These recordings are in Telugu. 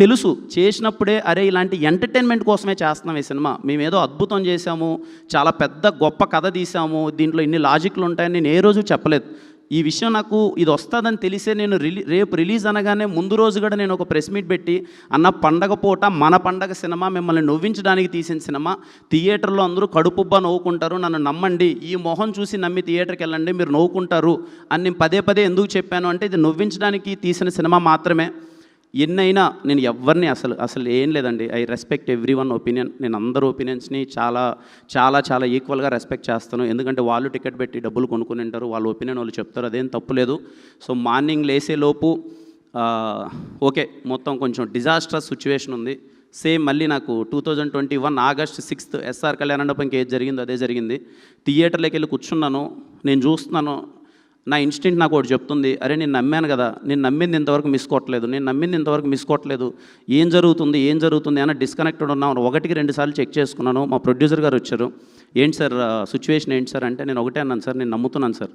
తెలుసు. చేసినప్పుడే అరే ఇలాంటి ఎంటర్టైన్మెంట్ కోసమే చేస్తున్నాం ఈ సినిమా. మేము ఏదో అద్భుతం చేశాము చాలా పెద్ద గొప్ప కథ తీసాము దీంట్లో ఇన్ని లాజిక్లు ఉంటాయని నేను ఏ రోజు చెప్పలేదు. ఈ విషయం నాకు ఇది వస్తుందని తెలిసే నేను రిలీ రేపు రిలీజ్ అనగానే ముందు రోజు కూడా నేను ఒక ప్రెస్ మీట్ పెట్టి అన్న పండగ పూట మన పండగ సినిమా మిమ్మల్ని నవ్వించడానికి తీసిన సినిమా. థియేటర్లో అందరూ కడుపుబ్బా నవ్వుకుంటారు నన్ను నమ్మండి. ఈ మొహం చూసి నమ్మి థియేటర్కి వెళ్ళండి మీరు నవ్వుకుంటారు అని నేను పదే పదే ఎందుకు చెప్పాను అంటే ఇది నవ్వించడానికి తీసిన సినిమా మాత్రమే. ఎన్నైనా నేను ఎవరిని అసలు అసలు ఏం లేదండి. I respect every one opinion. నేను అందరు ఒపీనియన్స్ని చాలా చాలా చాలా ఈక్వల్గా రెస్పెక్ట్ చేస్తాను. ఎందుకంటే వాళ్ళు టికెట్ పెట్టి డబ్బులు కొనుక్కుని ఉంటారు. వాళ్ళ ఒపీనియన్ వాళ్ళు చెప్తారు. అదేం తప్పులేదు సో మార్నింగ్ లేసేలోపు ఓకే మొత్తం కొంచెం డిజాస్ట్రస్ సిచ్యువేషన్ ఉంది. సేమ్ మళ్ళీ నాకు two thousand twenty one August sixth SR కళ్యాణ మండపంకి ఏది జరిగిందో అదే జరిగింది. థియేటర్లోకి వెళ్ళి కూర్చున్నాను. నేను చూస్తున్నాను. నా ఇన్స్టింక్ట్ నాకు ఒకటి చెప్తుంది అరే నేను నమ్మాను కదా నేను నమ్మింది ఇంతవరకు మిస్ కొట్టలేదు నేను నమ్మింది ఇంతవరకు మిస్ కొట్టలేదు ఏం జరుగుతుంది ఏం జరుగుతుంది అని డిస్కనెక్టెడ్ ఉన్నాను ఒకటికి రెండు సార్లు చెక్ చేసుకున్నాను. మా ప్రొడ్యూసర్ గారు వచ్చారు. ఏంటి సార్ సిచ్యువేషన్ ఏంటి సార్? అంటే నేను ఒకటే అన్నాను సార్ నేను నమ్ముతున్నాను సార్.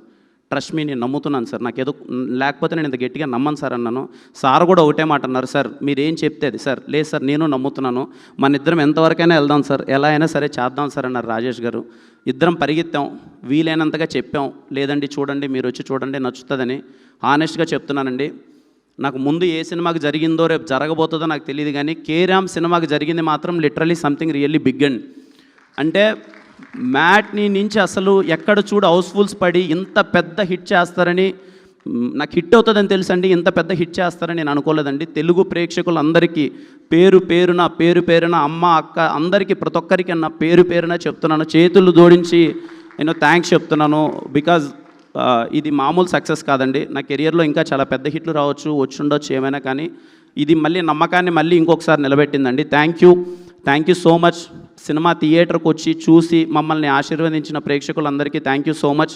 ట్రస్ట్ మీ నేను నమ్ముతున్నాను సార్. నాకు ఏదో లేకపోతే నేను ఇంత గట్టిగా నమ్మను సార్ అన్నాను. సార్ కూడా ఒకటే మాట అన్నారు సార్. మీరు ఏం చెప్తే అది సార్. లేదు సార్ నేను నమ్ముతున్నాను. మన ఇద్దరం ఎంతవరకైనా వెళ్దాం సార్. ఎలా అయినా సరే చేద్దాం సార్ అన్నారు రాజేష్ గారు. ఇద్దరం పరిగెత్తాం. వీలైనంతగా చెప్పాం. లేదండి చూడండి మీరు వచ్చి చూడండి నచ్చుతుందని ఆనెస్ట్గా చెప్తున్నానండి. నాకు ముందు ఏ సినిమాకి జరిగిందో రేపు జరగబోతుందో నాకు తెలియదు కానీ కేరామ్ సినిమాకి జరిగింది మాత్రం literally something really big and అంటే మ్యాట్ని నుంచి అసలు ఎక్కడ చూడు హౌస్ఫుల్స్ పడి ఇంత పెద్ద హిట్ చేస్తారని నాకు హిట్ అవుతుందని తెలుసండి ఇంత పెద్ద హిట్ చేస్తారని నేను అనుకోలేదండి. తెలుగు ప్రేక్షకులందరికీ పేరు పేరున పేరు పేరున అమ్మ అక్క అందరికీ ప్రతి ఒక్కరికి నా పేరు పేరున చెప్తున్నాను. చేతులు జోడించి నేను థ్యాంక్స్ చెప్తున్నాను బికాజ్ ఇది మామూలు సక్సెస్ కాదండి. నా కెరియర్లో ఇంకా చాలా పెద్ద హిట్లు రావచ్చు వచ్చిండొచ్చు ఏమైనా కానీ ఇది మళ్ళీ నమ్మకాన్ని మళ్ళీ ఇంకొకసారి నిలబెట్టిందండి. Thank you thank you so much cinema థియేటర్కి వచ్చి చూసి మమ్మల్ని ఆశీర్వదించిన ప్రేక్షకులందరికీ థ్యాంక్ యూ సో మచ్.